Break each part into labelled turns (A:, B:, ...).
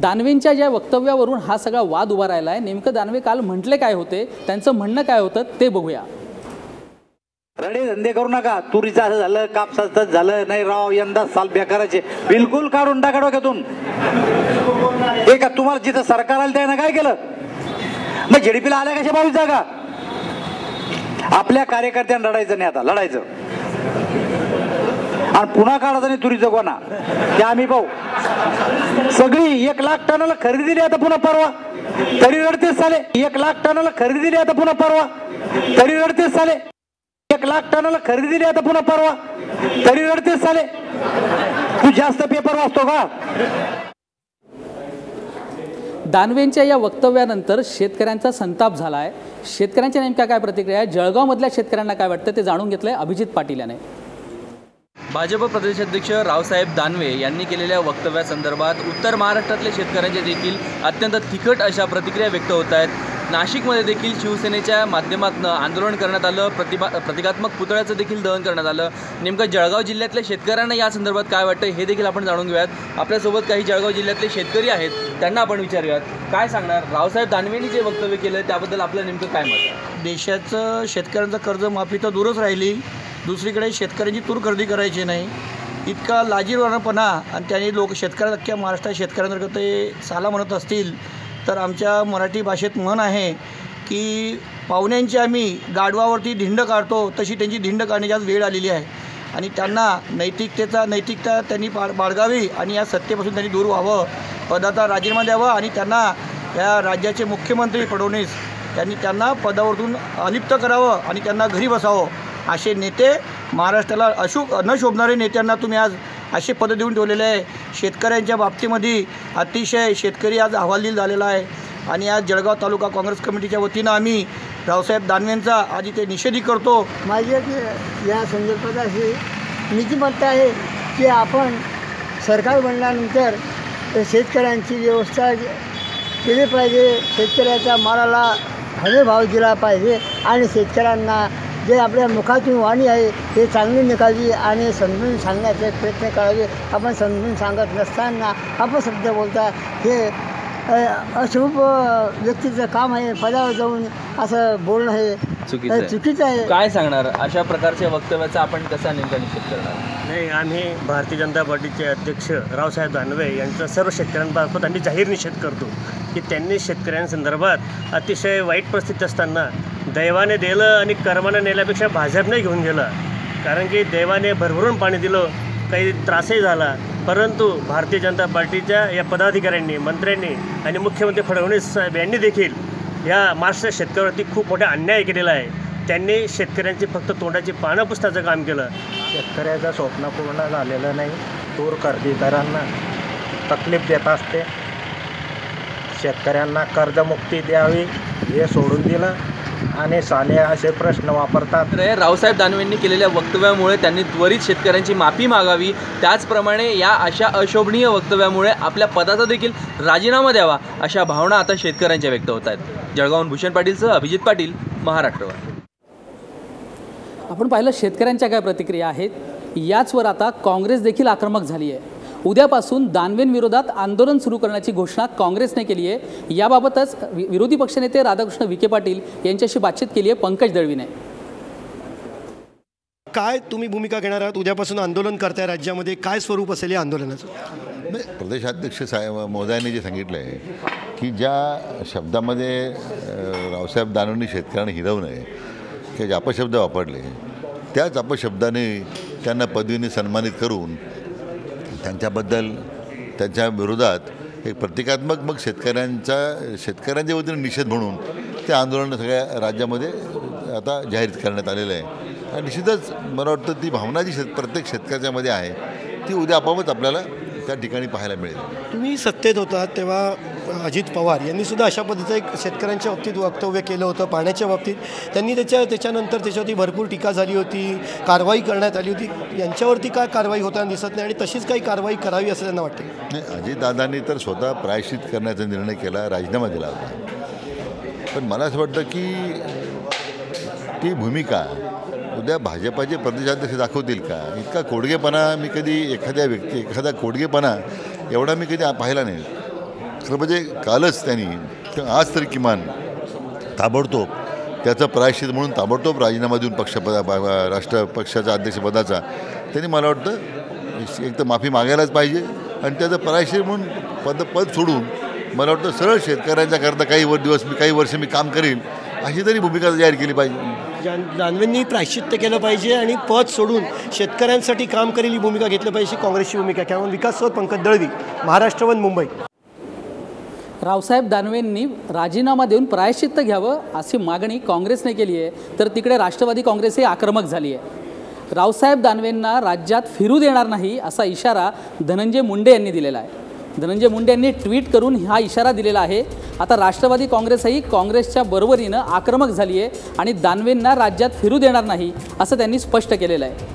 A: दानवेंच्या ज्या वक्तव्यावरून हा सगळा वाद उभा राहिला आहे नेमकं दानवे काल म्हटले काय होते त्यांचं म्हणणं काय होतं ते बघूया.
B: रडे धंदे करू नका तुरीचं असं झालं कापसाचं झालं नाही राव यंदा साल बेकाराचे. बिलकुल काढून टाका डोक्यातून. हे का तुम्हाला जिथं सरकार आलं त्यानं काय केलं? मग झेडपीला आल्या कशा बावीस जागा? आपल्या कार्यकर्त्यांना लढायचं नाही आता लढायचं. आणि पुन्हा काढायचा नाही तुरीचा कोणा ते आम्ही पाहू. सगळी एक लाख टनाला खरेदी दिली आता पुन्हा परवा. तरी रडतेच चाले एक लाख टनाला खरेदी दिली आता पुन्हा परवा. तरी रडतेच चाले एक लाख टनाला खरेदी दिली आता पुन्हा परवा. तरी रडतेच चाले तू जास्त पेपर वाचतो का?
A: दानवेंच्या या वक्तव्यानंतर शेतकऱ्यांचा संताप झाला आहे शेतकऱ्यांच्या नेमक्या काय प्रतिक्रिया आहे? जळगावमधल्या शेतकऱ्यांना काय वाटतं? ते जाणून घेतलंय अभिजित पाटील याने.
C: भाजप प्रदेशाध्यक्ष रावसाहेब दानवे यांनी केलेल्या वक्तव्यासंदर्भात उत्तर महाराष्ट्रातल्या शेतकऱ्यांचे देखील अत्यंत तिखट अशा प्रतिक्रिया व्यक्त होत आहेत. नाशिकमध्ये देखील शिवसेनेच्या माध्यमातून आंदोलन करण्यात आलं. प्रतिभा प्रतिकात्मक पुतळ्याचं देखील दहन करण्यात आलं. नेमकं जळगाव जिल्ह्यातल्या शेतकऱ्यांना या संदर्भात काय वाटतं हे देखील आपण जाणून घेऊयात. आपल्यासोबत काही जळगाव जिल्ह्यातले शेतकरी आहेत त्यांना आपण विचारूयात. काय सांगणार? रावसाहेब दानवेंनी जे वक्तव्य केलं त्याबद्दल आपलं नेमकं काय मत
D: देशाचं शेतकऱ्यांचं कर्जमाफी तर दूरच राहिली. दुसरीकडे शेतकऱ्यांची तूर खरेदी करायची नाही. इतका लाजीरवाणपणा आणि त्यांनी लोक शेतकऱ्या अख्ख्या महाराष्ट्रात शेतकऱ्यांसारखं ते साला म्हणत असतील तर आमच्या मराठी भाषेत म्हण आहे की पाहुण्यांची आम्ही गाढवावरती धिंड काढतो तशी त्यांची धिंड काढण्याची आज वेळ आलेली आहे. आणि त्यांना नैतिकतेचा नैतिकता त्यांनी पा बाळगावी आणि या सत्तेपासून त्यांनी दूर व्हावं पदाचा राजीनामा द्यावा आणि त्यांना या राज्याचे मुख्यमंत्री फडणवीस त्यांनी त्यांना पदावरतून अलिप्त करावं आणि त्यांना घरी बसावं. असे नेते महाराष्ट्राला अशो न शोभणारे नेत्यांना तुम्ही आज असे पद देऊन ठेवलेले आहे. शेतकऱ्यांच्या बाबतीमध्ये अतिशय शेतकरी आज हवालदिल झालेला आहे. आणि आज जळगाव तालुका काँग्रेस कमिटीच्या वतीनं आम्ही रावसाहेब दानवेंचा आज इथे निषेधी करतो.
E: माझी या संदर्भात अशी नीतिमत्ता आहे की आपण सरकार बनल्यानंतर शेतकऱ्यांची व्यवस्था केली पाहिजे. शेतकऱ्याच्या मालाला हमी भाव दिला पाहिजे आणि शेतकऱ्यांना जे आपल्या मुखातून वाणी आहे ते चांगली निघावी आणि समजून सांगण्याचे प्रयत्न करावे. आपण समजून सांगत नसताना अपशब्द बोलता. हे अशुभ व्यक्तीचं काम आहे पदावर जाऊन असं बोलणं हे
C: चुकीचं आहे.
E: चुकीचं आहे.
C: काय सांगणार? अशा प्रकारच्या वक्तव्याचा आपण कसा नेमका निषेध करणार?
F: नाही आम्ही भारतीय जनता पार्टीचे अध्यक्ष रावसाहेब दानवे यांचा सर्व शेतकऱ्यांमार्फत आम्ही जाहीर निषेध करतो की त्यांनी शेतकऱ्यांसंदर्भात अतिशय वाईट परिस्थिती असताना दैवाने दिलं आणि कर्माने नेल्यापेक्षा भाजपने घेऊन गेलं. कारण की देवाने भरभरून पाणी दिलं काही त्रासही झाला. परंतु भारतीय जनता पार्टीच्या या पदाधिकाऱ्यांनी मंत्र्यांनी आणि मुख्यमंत्री फडणवीस साहेब यांनी देखील या महाराष्ट्र शेतकऱ्यावरती खूप मोठा अन्याय केलेला आहे. त्यांनी शेतकऱ्यांची फक्त तोंडाची पानं पुसण्याचं काम केलं.
G: शेतकऱ्याचं स्वप्न पूर्ण झालेलं नाही. तूर खरेदीदारांना तकलीफ देत असते. शेतकऱ्यांना कर्जमुक्ती द्यावी हे सोडून दिलं. आणि साले असे प्रश्न वापरतात.
C: तर रावसाहेब दानवेंनी केलेल्या वक्तव्यामुळे त्यांनी त्वरित शेतकऱ्यांची माफी मागावी. त्याचप्रमाणे या अशा अशोभनीय वक्तव्यामुळे आपल्या पदाचा देखील राजीनामा द्यावा अशा भावना आता शेतकऱ्यांच्या व्यक्त होत आहेत. जळगावून भूषण पाटीलसह अभिजित पाटील महाराष्ट्रवर.
A: आपण पाहिलं शेतकऱ्यांच्या काय प्रतिक्रिया आहेत. याचवर आता काँग्रेस देखील आक्रमक झाली आहे. उद्यापासून दानवेंविरोधात आंदोलन सुरू करण्याची घोषणा काँग्रेसने केली आहे. याबाबतच वि- विरोधी पक्षनेते राधाकृष्ण विखे पाटील यांच्याशी बातचीत केली आहे पंकज दळवीने.
H: काय तुम्ही भूमिका घेणार आहात? उद्यापासून आंदोलन करताय राज्यामध्ये. काय स्वरूप असेल या आंदोलनाचं?
I: प्रदेशाध्यक्ष साहेब महोदयांनी जे सांगितलं आहे की ज्या शब्दामध्ये रावसाहेब दानवेंनी शेतकऱ्यांना हिरवू नये किंवा जे अपशब्द वापरले त्याच अपशब्दाने त्यांना पदवीने सन्मानित करून त्यांच्याबद्दल त्यांच्या विरोधात एक प्रतिकात्मक मग शेतकऱ्यांचा शेतकऱ्यांच्या वतीने निषेध म्हणून ते आंदोलन सगळ्या राज्यामध्ये आता जाहीर करण्यात आलेलं आहे. आणि निश्चितच मला वाटतं ती भावना जी शेत प्रत्येक शेतकऱ्याच्यामध्ये आहे ती उद्या आपोआपच आपल्याला त्या ठिकाणी पाहायला मिळेल.
H: तुम्ही सत्तेत होतात तेव्हा अजित पवार यांनी सुद्धा अशा पद्धतीचं एक शेतकऱ्यांच्या बाबतीत वक्तव्य केलं होतं पाण्याच्या बाबतीत. त्यांनी त्याच्या त्याच्यानंतर त्याच्यावरती भरपूर टीका झाली होती कारवाई करण्यात आली होती. यांच्यावरती काय कारवाई होताना दिसत नाही आणि तशीच काही कारवाई करावी असं त्यांना वाटते?
I: नाही अजितदादांनी तर स्वतः प्रायश्चित करण्याचा निर्णय केला राजीनामा दिला होता. पण मला असं वाटतं की ती भूमिका उद्या भाजपाचे प्रदेशाध्यक्ष दाखवतील का? इतका कोडगेपणा मी कधी एखाद्या व्यक्ती एखादा कोडगेपणा एवढा मी कधी पाहिला नाही. खरं म्हणजे कालच त्यांनी आज तरी किमान ताबडतोब त्याचं प्रायश्चित म्हणून ताबडतोब राजीनामा देऊन पक्षपदा राष्ट्र पक्षाच्या अध्यक्षपदाचा त्यांनी मला वाटतं एक तर माफी मागायलाच पाहिजे आणि त्याचं प्रायश्चित म्हणून पद पद सोडून मला वाटतं सरळ शेतकऱ्यांच्याकरता काही दिवस मी काही वर्ष मी काम करीन अशी तरी भूमिका जाहीर केली पाहिजे.
H: जान दानवेंनी प्रायश्चित्य केलं पाहिजे आणि पद सोडून शेतकऱ्यांसाठी काम करेल ही भूमिका घेतली पाहिजे काँग्रेसची भूमिका. त्यामुळे विकास सौद पंकज दळवी. महाराष्ट्र वन मुंबई.
A: रावसाहेब दानवेंनी राजीनामा देऊन प्रायश्चित्त घ्यावं अशी मागणी काँग्रेसने केली आहे. तर तिकडे राष्ट्रवादी काँग्रेसही आक्रमक झाली आहे. रावसाहेब दानवेंना राज्यात फिरू देणार नाही असा इशारा धनंजय मुंडे यांनी दिलेला आहे. धनंजय मुंडे यांनी ट्विट करून हा इशारा दिलेला आहे. आता राष्ट्रवादी काँग्रेसही काँग्रेसच्या बरोबरीनं आक्रमक झाली आहे आणि दानवेंना राज्यात फिरू देणार नाही असं त्यांनी स्पष्ट केलेलं आहे.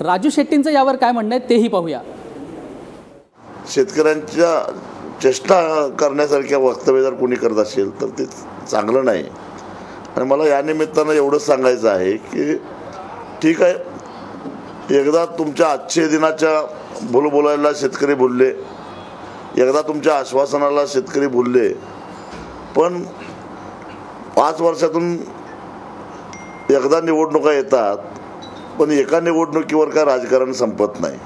A: राजू शेट्टींचं यावर काय म्हणणं आहे तेही पाहूया.
J: शेतकऱ्यांच्या चेष्टा करण्यासारख्या वक्तव्य जर कोणी करत असेल तर ते चांगलं नाही. आणि मला या निमित्तानं एवढंच सांगायचं आहे की ठीक आहे एकदा तुमच्या आजच्या दिनाच्या बोल बोलायला शेतकरी बोलले एकदा तुमच्या आश्वासनाला शेतकरी बोलले पण पाच वर्षातून एकदा निवडणुका येतात पण एका निवडणुकीवर काय राजकारण संपत नाही.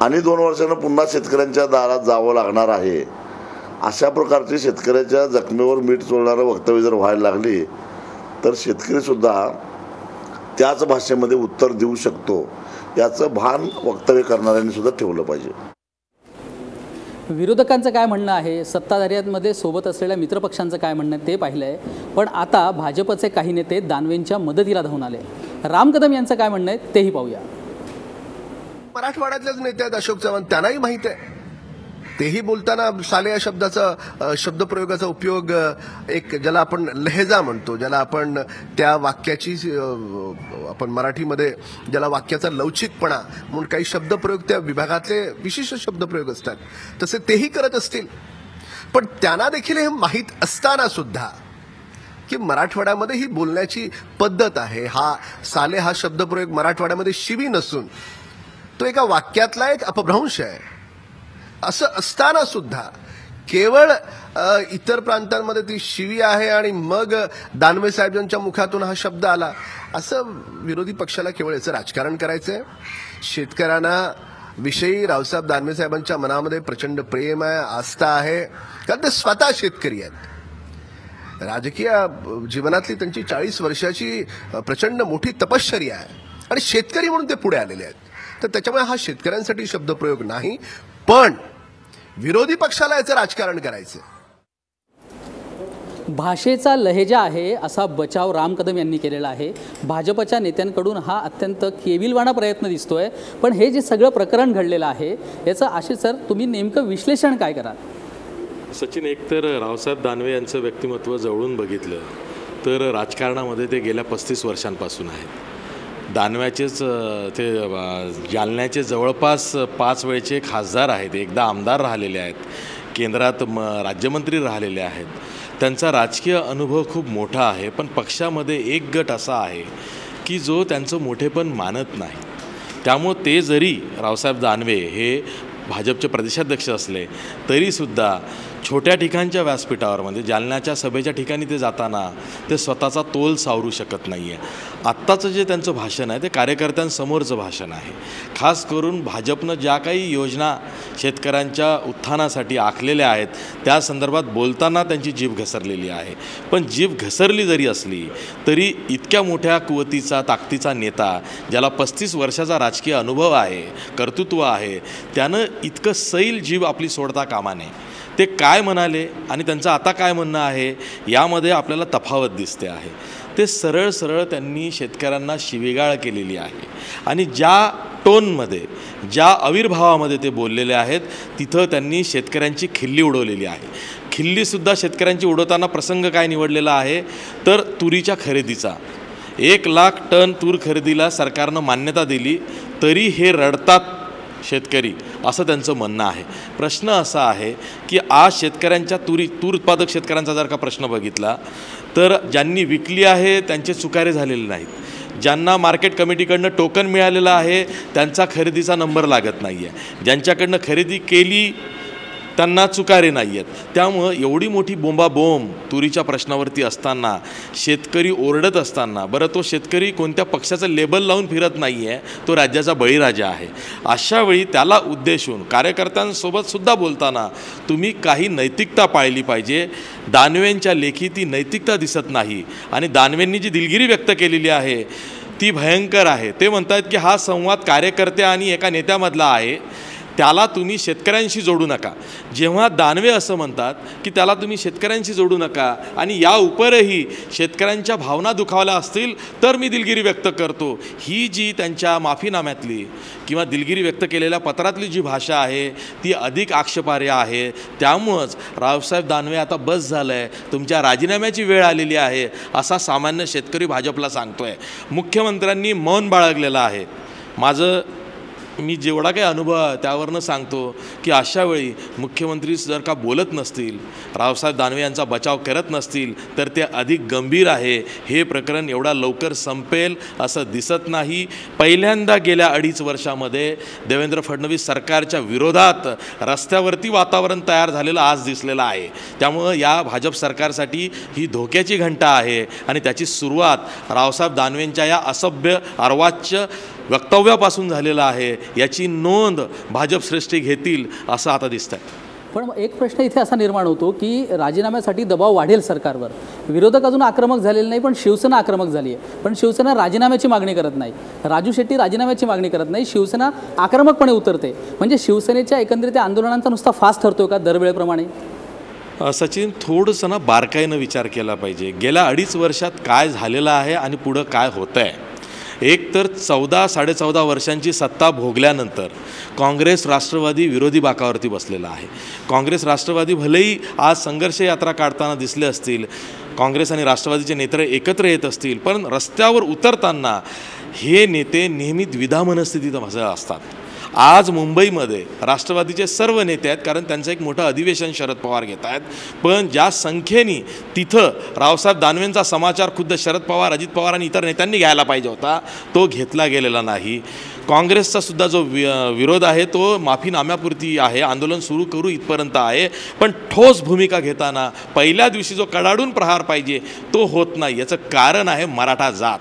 J: आणि दोन वर्षानं पुन्हा शेतकऱ्यांच्या दारात जावं लागणार आहे अशा प्रकारची शेतकऱ्याच्या जखमेवर मीठ चोळणारं वक्तव्य जर व्हायला लागली तर शेतकरीसुद्धा त्याच भाषेमध्ये उत्तर देऊ शकतो याचं भान वक्तव्य करणाऱ्यांनी सुद्धा ठेवलं पाहिजे.
A: विरोधकांचं काय म्हणणं आहे? सत्ताधाऱ्यांमध्ये सोबत असलेल्या मित्रपक्षांचं काय म्हणणं आहे ते पाहिलं आहे पण आता भाजपचे काही नेते दानवेंच्या मदतीला धावून आले. राम कदम यांचं काय म्हणणं आहे तेही पाहूया.
K: मराठवाड्यातलेच नेते आहेत अशोक चव्हाण त्यांनाही माहीत आहे. तेही बोलताना साले या शब्दाचा शब्दप्रयोगाचा उपयोग एक ज्याला आपण लहेजा म्हणतो ज्याला आपण त्या वाक्याची आपण मराठीमध्ये ज्याला वाक्याचा लवचिकपणा म्हणून काही शब्दप्रयोग त्या विभागातले विशिष्ट शब्दप्रयोग असतात. तसे तेही करत असतील. पण त्यांना देखील हे माहीत असताना सुद्धा की मराठवाड्यामध्ये ही बोलण्याची पद्धत आहे. हा साले हा शब्दप्रयोग मराठवाड्यामध्ये शिवी नसून तो एका वाक्यातला एक अपभ्रंश आहे. असं असताना सुद्धा केवळ इतर प्रांतांमध्ये ती शिवी आहे आणि मग दानवे साहेबांच्या मुखातून हा शब्द आला असं विरोधी पक्षाला केवळ याचं राजकारण करायचंय. शेतकऱ्यांना विषयी रावसाहेब दानवे साहेबांच्या मनामध्ये प्रचंड प्रेम आहे आस्था आहे कारण ते स्वतः शेतकरी आहेत. राजकीय जीवनातली त्यांची चाळीस वर्षाची प्रचंड मोठी तपश्चर्या आहे. आणि शेतकरी म्हणून ते पुढे आलेले आहेत. तर त्याच्यामुळे हा शेतकऱ्यांसाठी शब्दप्रयोग नाही पण विरोधी पक्षाला याचं राजकारण करायचं
A: भाषेचा लहेजा आहे असा बचाव राम कदम यांनी केलेला आहे. भाजपच्या नेत्यांकडून हा अत्यंत केविलवाणा प्रयत्न दिसतोय. पण हे जे सगळं प्रकरण घडलेलं आहे याचं आशिष सर तुम्ही नेमकं विश्लेषण काय कराल?
L: सचिन एकतर रावसाहेब दानवे यांचं व्यक्तिमत्व जवळून बघितलं तर राजकारणामध्ये ते गेल्या पस्तीस वर्षांपासून आहेत. दानव्याचेच ते जालन्याचे जवळपास पाच वेळचे खासदार आहेत. एकदा आमदार राहिलेले आहेत. केंद्रात म राज्यमंत्री राहिलेले आहेत. त्यांचा राजकीय अनुभव खूप मोठा आहे पण पक्षामध्ये एक गट असा आहे की जो त्यांचं मोठेपण मानत नाही. त्यामुळं ते जरी रावसाहेब दानवे हे भाजपचे प्रदेशाध्यक्ष असले तरीसुद्धा छोट्या ठिकाणच्या व्यासपीठावर म्हणजे जालन्याच्या सभेच्या ठिकाणी ते जाताना ते स्वतःचा तोल सावरू शकत नाही आहे आत्ताचं जे त्यांचं भाषण आहे ते कार्यकर्त्यांसमोरचं भाषण आहे. खास करून भाजपनं ज्या काही योजना शेतकऱ्यांच्या उत्थानासाठी आखलेल्या आहेत त्या संदर्भात बोलताना त्यांची जीभ घसरलेली आहे. पण जीभ घसरली जरी असली तरी इतक्या मोठ्या कुवतीचा ताकदीचा नेता ज्याला पस्तीस वर्षाचा राजकीय अनुभव आहे कर्तृत्व आहे त्यानं इतकं सैल जीव आपली सोडता कामा नये. ते काय म्हणाले आणि त्यांचं आता काय म्हणणं आहे यामध्ये आपल्याला तफावत दिसते आहे. ते सरळ सरळ त्यांनी शेतकऱ्यांना शिवीगाळ केलेली आहे. आणि ज्या टोनमध्ये ज्या आविर्भावामध्ये ते बोललेले आहेत तिथं त्यांनी शेतकऱ्यांची खिल्ली उडवलेली आहे. खिल्लीसुद्धा शेतकऱ्यांची उडवताना प्रसंग काय निवडलेला आहे? तर तुरीच्या खरेदीचा. एक लाख टन तूर खरेदीला सरकारनं मान्यता दिली तरी हे रडतात शेतकरी असं त्यांचं म्हणणं आहे. प्रश्न असा आहे की आज शेतकऱ्यांच्या तुरी तूर उत्पादक शेतकऱ्यांचा जर का प्रश्न बघितला तर ज्यांनी विकली आहे त्यांचे चुकारे झालेले नाहीत. ज्यांना मार्केट कमिटीकडनं टोकन मिळालेलं आहे त्यांचा खरेदीचा नंबर लागत नाही आहे ज्यांच्याकडनं खरेदी केली त्यांना चुकारे नाही आहेत त्यामुळं एवढी मोठी बोंबाबोंब तुरीच्या प्रश्नावरती असताना शेतकरी ओरडत असताना बरं तो शेतकरी कोणत्या पक्षाचं लेबल लावून फिरत नाही आहे तो राज्याचा बळीराजा आहे. अशा वेळी त्याला उद्देशून कार्यकर्त्यांसोबतसुद्धा बोलताना तुम्ही काही नैतिकता पाळली पाहिजे. दानवेंच्या लेखी ती नैतिकता दिसत नाही आणि दानवेंनी जी दिलगिरी व्यक्त केलेली आहे ती भयंकर आहे. ते म्हणतात की हा संवाद कार्यकर्त्या आणि एका नेत्यामधला आहे. त्याला तुम्ही शेतकऱ्यांशी जोडू नका. जेव्हा दानवे असं म्हणतात की त्याला तुम्ही शेतकऱ्यांशी जोडू नका आणि या उपरही शेतकऱ्यांच्या भावना दुखावल्या असतील तर मी दिलगिरी व्यक्त करतो. ही जी त्यांच्या माफीनाम्यातली किंवा दिलगिरी व्यक्त केलेल्या पत्रातली जी भाषा आहे ती अधिक आक्षेपार्ह आहे. त्यामुळंच रावसाहेब दानवे आता बस झालं आहे तुमच्या राजीनाम्याची वेळ आलेली आहे असा सामान्य शेतकरी भाजपला सांगतो आहे मुख्यमंत्र्यांनी मौन बाळगलेलं आहे. माझं मी जेवढा काही अनुभव आहे त्यावरनं सांगतो की अशा वेळी मुख्यमंत्री जर का बोलत नसतील रावसाहेब दानवे यांचा बचाव करत नसतील तर ते अधिक गंभीर आहे. हे प्रकरण एवढा लवकर संपेल असं दिसत नाही. पहिल्यांदा गेल्या अडीच वर्षामध्ये देवेंद्र फडणवीस सरकारच्या विरोधात रस्त्यावरती वातावरण तयार झालेलं आज दिसलेलं आहे. त्यामुळं या भाजप सरकारसाठी ही धोक्याची घंटा आहे आणि त्याची सुरुवात रावसाहेब दानवेंच्या या असभ्य अर्वाच्य वक्तव्यापासून झालेलं आहे याची नोंद भाजप श्रेष्ठी घेतील असं आता दिसतंय.
A: पण मग एक प्रश्न इथे असा निर्माण होतो की राजीनाम्यासाठी दबाव वाढेल सरकारवर. विरोधक अजून आक्रमक झालेले नाही पण शिवसेना आक्रमक झाली आहे पण शिवसेना राजीनाम्याची मागणी करत नाही. राजू शेट्टी राजीनाम्याची मागणी करत नाही शिवसेना आक्रमकपणे उतरते. म्हणजे शिवसेनेच्या एकंदरीत आंदोलनांचा नुसता फास्ट ठरतोय का दरवेळेप्रमाणे?
L: सचिन थोडंसं ना बारकाईनं विचार केला पाहिजे. गेल्या अडीच वर्षात काय झालेलं आहे आणि पुढं काय होतं आहे एक तर चौदा साडेचौदा वर्षांची सत्ता भोगल्यानंतर काँग्रेस राष्ट्रवादी विरोधी बाकावरती बसलेला आहे. काँग्रेस राष्ट्रवादी भलेही आज संघर्ष यात्रा काढताना दिसले असतील काँग्रेस आणि राष्ट्रवादीचे नेते एकत्र येत असतील पण रस्त्यावर उतरताना हे नेते नेहमी द्विधा मनस्थितीत असतात. आज मुंबईमध्ये राष्ट्रवादीचे सर्व नेते आहेत कारण त्यांचं एक मोठं अधिवेशन शरद पवार घेत आहेत. पण ज्या संख्येने तिथं रावसाहेब दानवेंचा समाचार खुद्द शरद पवार अजित पवार आणि इतर नेत्यांनी घ्यायला पाहिजे होता तो घेतला गेलेला नाही. काँग्रेसचा सुद्धा जो वि विरोध आहे तो माफीनाम्यापुरती आहे आंदोलन सुरू करू इथपर्यंत आहे. पण ठोस भूमिका घेताना पहिल्या दिवशी जो कडाडून प्रहार पाहिजे तो होत नाही. याचं कारण आहे मराठा जात.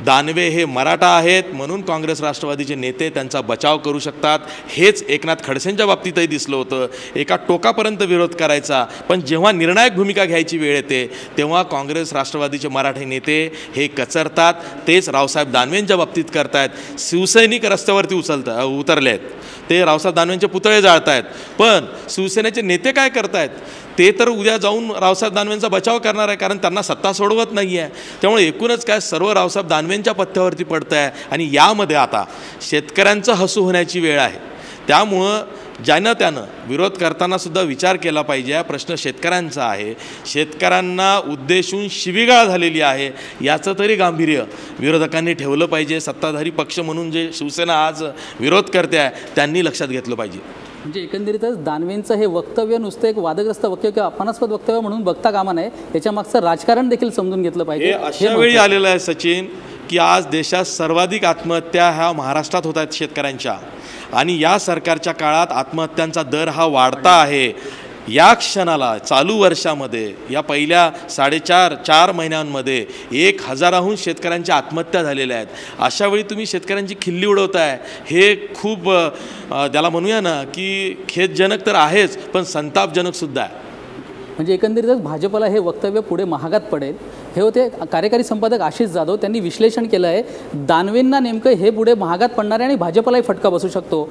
L: दानवे हे मराठा आहेत म्हणून काँग्रेस राष्ट्रवादीचे नेते त्यांचा बचाव करू शकतात. हेच एकनाथ खडसेंच्या बाबतीतही दिसलं होतं. एका टोकापर्यंत विरोध करायचा. पण जेव्हा निर्णायक भूमिका घ्यायची वेळ येते तेव्हा काँग्रेस राष्ट्रवादीचे मराठी नेते हे कचरतात. तेच रावसाहेब दानवेंच्या बाबतीत करतायत. शिवसैनिक रस्त्यावरती उचलता उतरले आहेत ते रावसाहेब दानवेंचे पुतळे जाळत आहेत पण शिवसेनेचे नेते काय करतायत? ते तर उद्या जाऊन रावसाहेब दानवेंचा बचाव करणार आहे कारण त्यांना सत्ता सोडवत नाही आहे त्यामुळे एकूणच काय सर्व रावसाहेब दानवेंच्या पथ्यावरती पडतं आहे आणि यामध्ये आता शेतकऱ्यांचं हसू होण्याची वेळ आहे. त्यामुळं ज्यानं त्यानं विरोध करतानासुद्धा विचार केला पाहिजे. हा प्रश्न शेतकऱ्यांचा आहे. शेतकऱ्यांना उद्देशून शिवीगाळ झालेली आहे. याचं तरी गांभीर्य विरोधकांनी ठेवलं पाहिजे. सत्ताधारी पक्ष म्हणून जे शिवसेना आज विरोध करते आहे त्यांनी लक्षात घेतलं पाहिजे.
A: म्हणजे एकंदरीतच दानवेंचं हे वक्तव्य नुसतं एक वादग्रस्त वक्तव्य किंवा अपमानास्पद वक्तव्य म्हणून बघता कामा नये. त्याच्या मागचं राजकारण देखील समजून घेतलं पाहिजे.
L: अशा वेळी. आलेलं आहे सचिन की आज देशात सर्वाधिक आत्महत्या ह्या महाराष्ट्रात होत आहेत शेतकऱ्यांच्या. आणि या सरकारच्या काळात आत्महत्यांचा दर हा वाढता आहे. या क्षणाला चालू वर्षामध्ये या पहिल्या साडेचार चार महिन्यांमध्ये एक हजाराहून शेतकऱ्यांच्या आत्महत्या झालेल्या आहेत. अशा वेळी तुम्ही शेतकऱ्यांची खिल्ली उडवताय हे खूप त्याला म्हणूया ना की खेदजनक तर आहेच पण संतापजनकसुद्धा आहे.
A: म्हणजे एकंदरीतच भाजपला हे वक्तव्य पुढे महागात पडेल. हे होते कार्यकारी संपादक आशिष जाधव. त्यांनी विश्लेषण केलं आहे दानवेंना नेमकं हे पुढे महागात पडणार आहे आणि भाजपलाही फटका बसू शकतो.